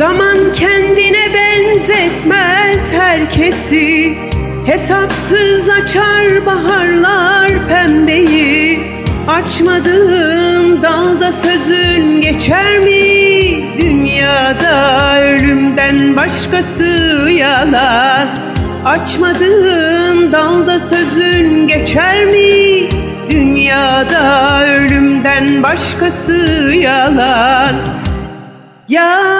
Zaman kendine benzetmez herkesi Hesapsız açar baharlar pembeyi Açmadığın dalda sözün geçer mi? Dünyada ölümden başkası yalan Açmadığın dalda sözün geçer mi? Dünyada ölümden başkası yalan Yalan